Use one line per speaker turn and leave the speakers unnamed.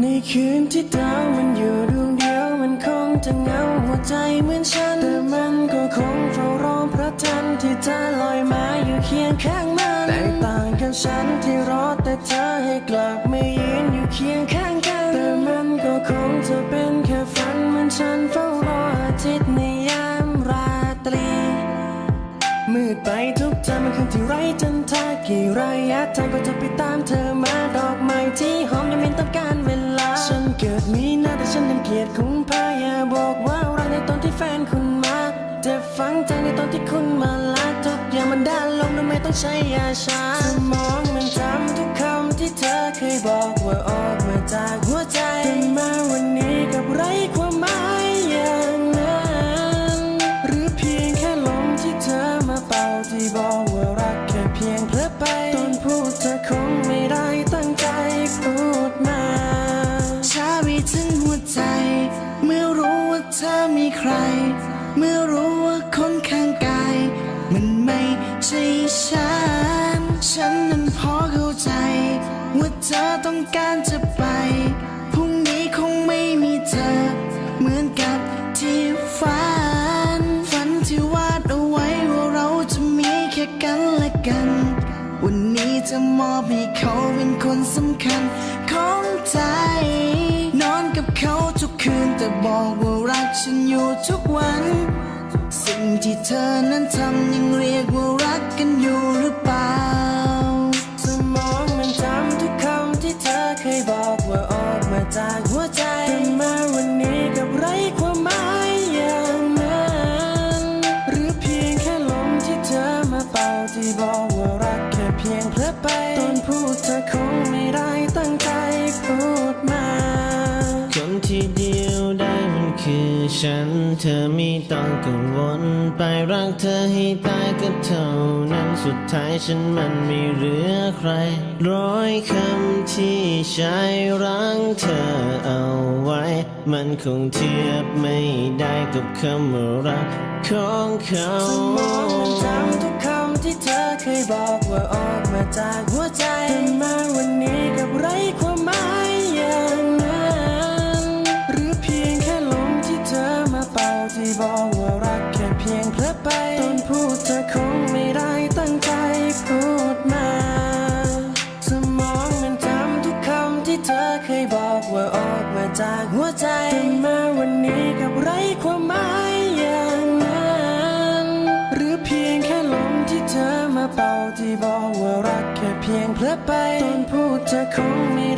ในคืนที่ดาวมันอยู่ดวงเดียวมันคงจะเหงาหัวใจเหมือนฉันแต่มันก็คงเฝ้ารอพระจันทร์ที่จะลอยมาอยู่เคียงข้างมันแตกต่างกันฉันที่รอแต่เธอให้กลับไมายืนอยู่เคียงข้างกันแต่มันก็คงจะเป็นแค่ฝันเหมือนฉันเฝ้ารออาทิตย์ในยามราตรีมืดไปทุกใจมันคืนที่ไร้จันทรา กี่ระยะทางก็จะไปตามเธอมาดอกไม้ที่หอมยังไม่ต้องการเวลา ฉันเกิดมีหน้าแต่ฉันยังเกลียดคุณพายาบอกว่ารักในตอนที่แฟนคุณมาจ็บฝังใจในตอนที่คุณมาลาทุกอย่างมันด้านลงโดยไม่ต้องใช้ยาชาสมองมันจำทุกคำที่เธอเคยบอกว่าออกมาจากหัวใจแต่มาวันนี้กับไร้ความ เธอมีใค
ร เมื่อรู้ว่าคนข้างกาย มันไม่ใช่ฉัน ฉันนั้นพอเข้าใจ ว่าเธอต้องการจะไปพรุ่งนี้คงไม่มีเธอ เหมือนกับที่ฝัน ฝันที่วาดเอาไว้ว่าเราจะมีแค่กันและกัน วันนี้จะมอบให้เขาเป็นคนสำคัญของใจ ฉันอยู่ทุกวัน สิ่งที่เธอนั้นทำยังเรียกว่ารักกันอยู่หรือเปล่า
สมองมันจำทุกคำที่เธอเคยบอกว่าออกมาจากหัวใจแต่มาวันนี้กับไร้ความหมายอย่างนั้น หรือเพียงแค่ลมที่เธอมาเป่าที่บอกว่ารักแค่เพียงเพลอไปตอนพูดเธอคงไม่ได้ตั้งใจพูดมา
คนที่ ฉัน เธอไม่ต้องกังวล ไปรักเธอให้ตายก็เท่านั้นสุดท้ายฉันมันไม่เหลือใคร ร้อยคำที่ใช้รังเธอเอาไว้ มันคงเทียบไม่ได้กับคำว่ารักของเขา
สมองมันจำทุกคำที่เธอเคยบอกว่าออกมาจากหัวใจ บอกว่ารักแค่เพียงเพลอไปตอนพูดเธอคงไม่ได้ตั้งใจพูดมา สมองมันจำทุกคำที่เธอเคยบอกว่าออกมาจากหัวใจแต่มาวันนี้กับไร้ความหมายอย่างนั้น หรือเพียงแค่ลมที่เธอมาเป่าที่บอกว่ารักแค่เพียงเพลอไปตอนพูดเธอคงไม่